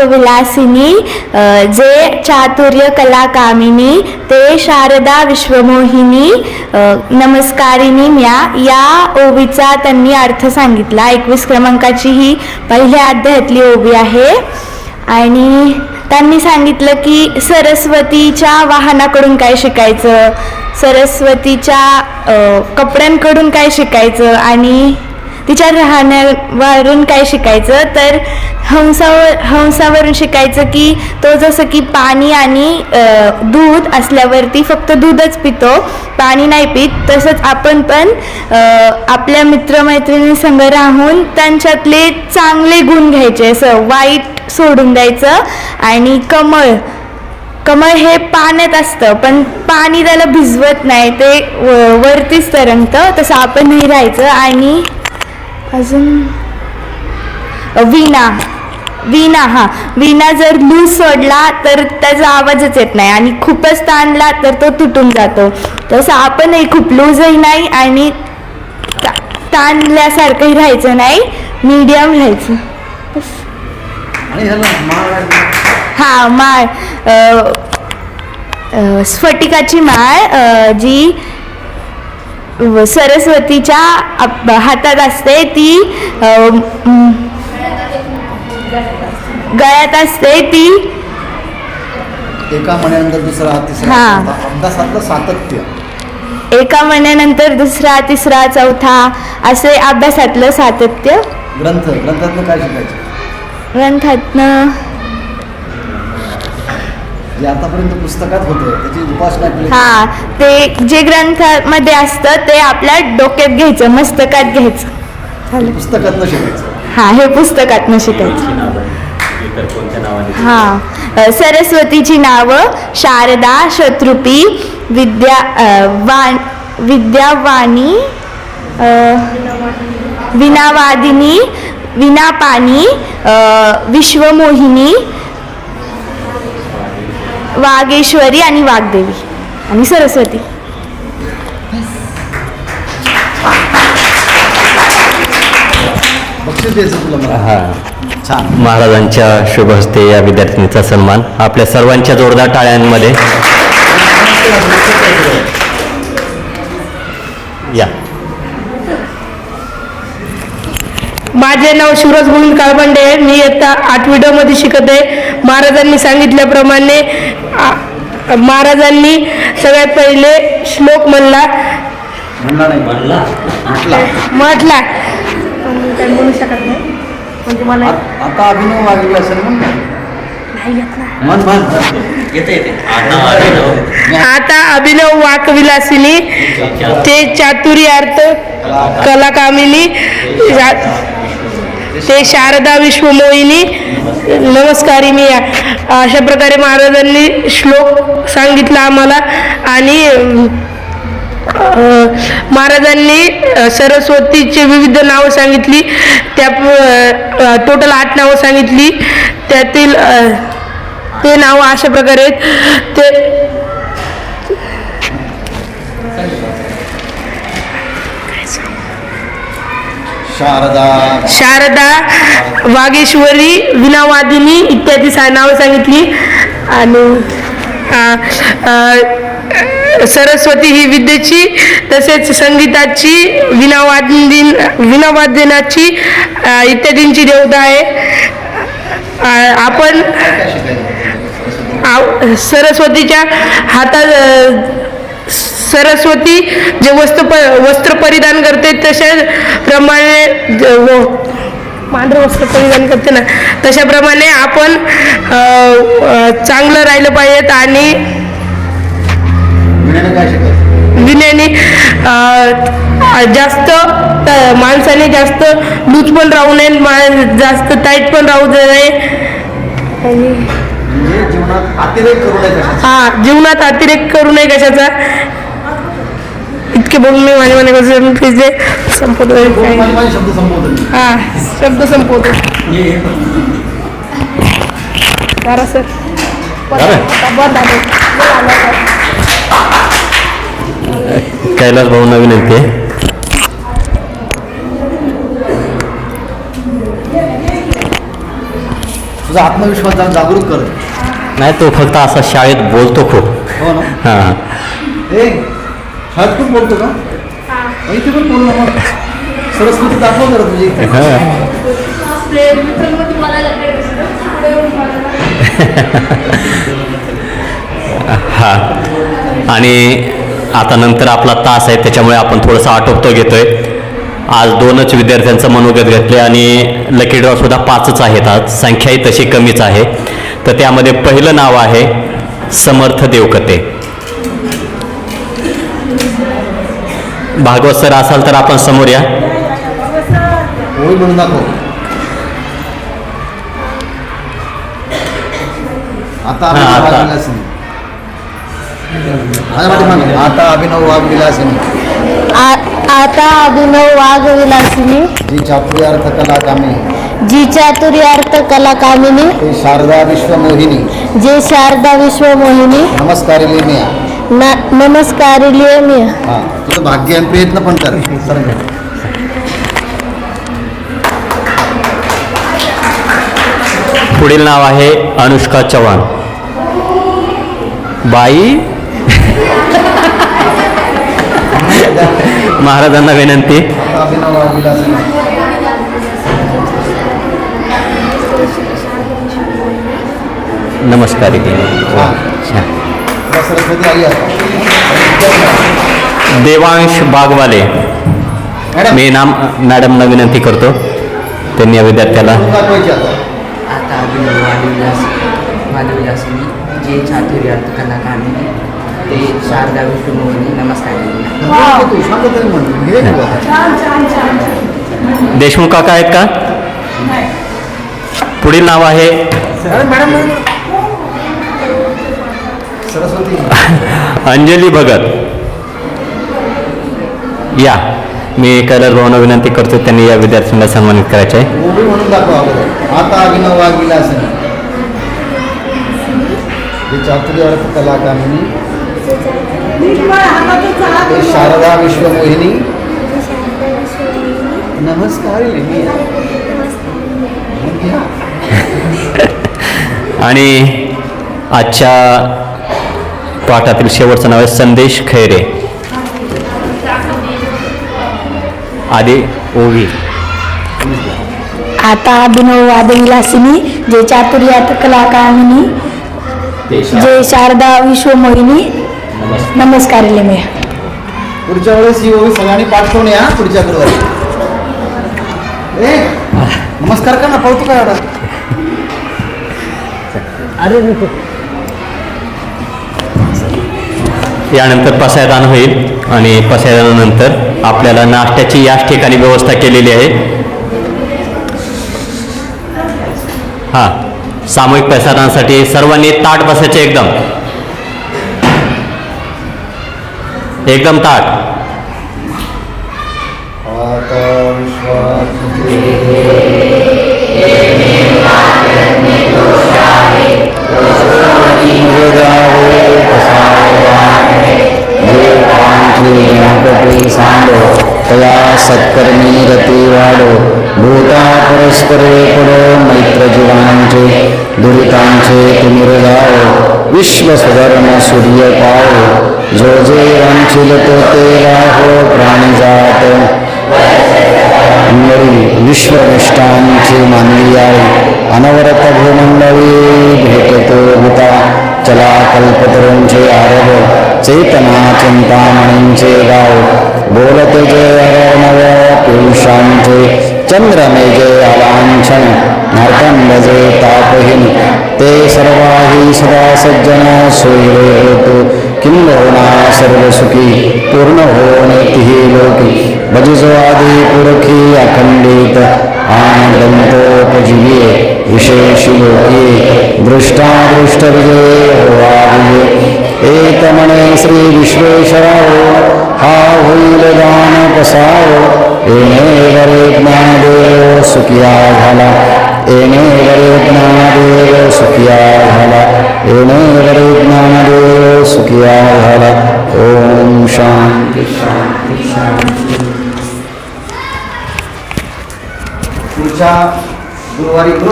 विलासिनी जे चातुर्य कला कामिनी ते शारदा विश्वमोहिनी नमस्कारिनी नमस्कारिणी म्या या ओवीचा त्यांनी अर्थ सांगितला. एकवीस क्रमांकाची ही पहिल्या अध्यायातली ओवी आहे. आणि त्यांनी सांगितलं की सरस्वतीच्या वाहनाकडून काय शिकायचं? सरस्वतीच्या कपड्यांकडून काय शिकायचं? आणि तिच्या राहण्यावरून काय शिकायचं? तर हंसावर हंसावरून शिकायचं की तो जसं की पाणी आणि दूध असल्यावरती फक्त दूधच पितो पाणी नाही पित तसंच आपण पण आपल्या मित्रमैत्रिणींसंग राहून त्यांच्यातले चांगले गुण घ्यायचे. असं वाईट सोडून द्यायचं आणि कमळ कमळ हे पाण्यात असतं पण पाणी त्याला भिजवत नाही ते व- वरतीच तरंगतं तसं आपण राहायचं. आणि अजून विणा विणा हा. विणा जर लूज सोडला तर त्याचा आवाजच येत नाही आणि खूपच ताणला तर तो तुटून जातो. तसं आपणही खूप लूजही नाही आणि ताणल्यासारखंही राहायचं नाही. मीडियम राहायचं. हा माळ. स्फटिकाची माळ जी सरस्वतीच्या हातात असते ती गळ्यात असते ती. एका महिन्यानंतर दुसरा तिसरा हा. चौथा. अभ्यासातलं सातत्य. एका महिन्यानंतर दुसरा तिसरा चौथा असे अभ्यासातलं सातत्य. ग्रंथ ग्रंथातलं काय शिकायचं? ग्रंथातनं जे आतापर्यंत पुस्तकात होतं त्याची उपासना केली. हा ते जे ग्रंथामध्ये असतं ते आपल्या डोक्यात घ्यायचं मस्तकात घ्यायचं. ते पुस्तकातलं शिकायचं. हा हे पुस्तकातनं शिकायचं हा सरस्वतीची नावं शारदा शत्रुपी विद्या वाण विद्यावाणी विनावादिनी विनापानी अ, विश्वमोहिनी वागेश्वरी आणि वाग्देवी आणि सरस्वती. द्यायचं तुला हा. छान. महाराजांच्या शुभ हस्ते या विद्यार्थिनीचा सन्मान. आपल्या सर्वांच्या जोरदार टाळ्यांमध्ये. या. माझे नाव शिवराज गोविंद काळबंडे आहे. मी इयत्ता आठवी ड मध्ये शिकत आहे. महाराजांनी सांगितल्याप्रमाणे आ- महाराजांनी सगळ्यात पहिले श्लोक म्हणला. म्हणला नाही. म्हणला. म्हटला. पण काही बोलू शकत नाही. म्हणजे मला आता अभिनव वागले असेल. नाही येत ना. आता अभिनव वाकविलासिनी ते चातुर्यार्थ कलाकामिनी ते शारदा विश्वमोहिनी नमस्कारी मी. अशा प्रकारे महाराजांनी श्लोक सांगितला आम्हाला आणि महाराजांनी सरस्वतीचे विविध नावं सांगितली त्या टोटल आठ नावं सांगितली. त्यातील ते नावं अशा प्रकारे ते शारदा शारदा वागेश्वरी विनावादिनी इत्यादी सा नावं सांगितली. आणि सरस्वती ही विद्येची तसेच संगीताची विनावादिन विनावादनाची इत्यादींची देवता आहे. आपण सरस्वतीच्या हातात सरस्वती जे वस्त्र प वस्त्र परिधान करते तशाच प्रमाणे ज- पांढरं वस्त्र परिधान करते ना तशाप्रमाणे आपण चांगलं राहिलं पाहिजेत आणि विण्याने विनयाने अ, जास्त त- माणसाने जास्त लूज पण राहू नये जास्त टाईट पण राहू नये. आणि म्हणजे जीवनात अतिरेक करू नये कशाचा? हा जीवनात अतिरेक करू नये कशाचा. इतके बोलून मी माझ्या मनापासून तिचे संपवतो. हा शब्द संपवतो. सर. बंद आहे. कैलास भाऊंना विनंती आहे तुझा आत्मविश्वास जरा जागरूक कर. नाही तो फक्त असा शाळेत बोलतो खूप. हो ना? हां. ए शाळेत पण बोलतो का? अहो, इथे पण बोल ना मग. सरस्वती दाखव जरा तुझी हां. आणि आता नंतर आपला तास आहे त्याच्यामुळे आपण थोडंसं आटोपतो घेतोय. आज दोनच विद्यार्थ्यांचं मनोगत घेतले आणि लकी ड्रॉ सुद्धा पाचच आहेत आज. संख्याही तशी कमीच आहे. तर त्यामध्ये पहिलं नाव आहे समर्थ देवकते. भागवत सर असाल तर आपण समोर या. आता आता. अभिनव वाघ विलासिनी. आता अभिनव वाघ विलासिनी. जी चातुर्यार्थ कला कामी जी चातुर्यार्थ कला कामिनी ते शारदा विश्वमोहिनी. जे शारदा विश्वमोहिनी. नमस्कार लिहिण्या न नमस्कारिलिये मी हा तुझं भाग्य आणि प्रयत्न पण कर. पुढील नाव आहे अनुष्का चव्हाण. बाई महाराजांना विनंती. नमस्कार देवांश बागवाले. मॅडम. मी नाम मॅडमला विनंती करतो. त्यांनी या विद्यार्थ्याला आता? अभिनव वादविलास वादविलासिनी जे चातुर्यार्थ कला कामिनी ते शारदा नमस्कार. घे की बाबा. देशमुख काका आहेत का? पुढील नाव आहे? सरस्वती. अंजली भगत. या. मी कैलास भाऊंना विनंती करतो त्यांनी या विद्यार्थ्यांना सन्मानित करायचे आहे. उभी शारदा विश्वमोहिनी। नमस्कार. आणि आजच्या पाठातील शेवटचं नाव आहे संदेश खैरे. आधी ओवी. आता अभिनव वाद विलासिनी जे चातुर्यार्थ कला कामिनी जे शारदा विश्वमोहिनी नमस्कारिले मी पुढच्या वेळेस ही सगळ्यांनी पाठ करून या पुढच्या गुरुवारी. ए नमस्कार का ना पळतो काय एवढा? यानंतर पसायदान होईल आणि पसायदानानंतर आपल्याला नाश्त्याची याच ठिकाणी व्यवस्था केलेली आहे. हां. सामूहिक पसायदानासाठी सर्वांनी ताट बसायचे एकदम. एकदम ताट. तया सत्कर्मी रती वाढो भूता परस्परे पडो जाओ विश्व सुधर्म सूर्य पाओ जो जे वांछिल तो ते राहो प्राणी जात मरी विश्वनिष्ठांची मानली आहे अनवरत भूमंडळी भेटतो भूता चला कल्पतरूंचे आरव चेतना चिंतामणींचे गाव बोलते जे अरणव पियुषांचे चंद्र मेघे अवाञ्छन् नर्तं भजे तापहीन। ते सर्वा हि सदा सज्जन सूयेतु किं बहुना सर्वसुखी पूर्ण हो नीतिः लोके भजस्वादिपुरखी अखण्डित आनन्दन्तोपजीवे विशेषिलोके दृष्टादृष्टविजये होवाविजे एकमणे श्रीविश्वेश्वरो हा पसाओ एने सुखिया झाला येणे वरे ज्ञानदेव सुखिया झाला येणे वरे ज्ञानदेव सुखिया झाला ओम शांती शांती शांती। पुढच्या गुरुवारी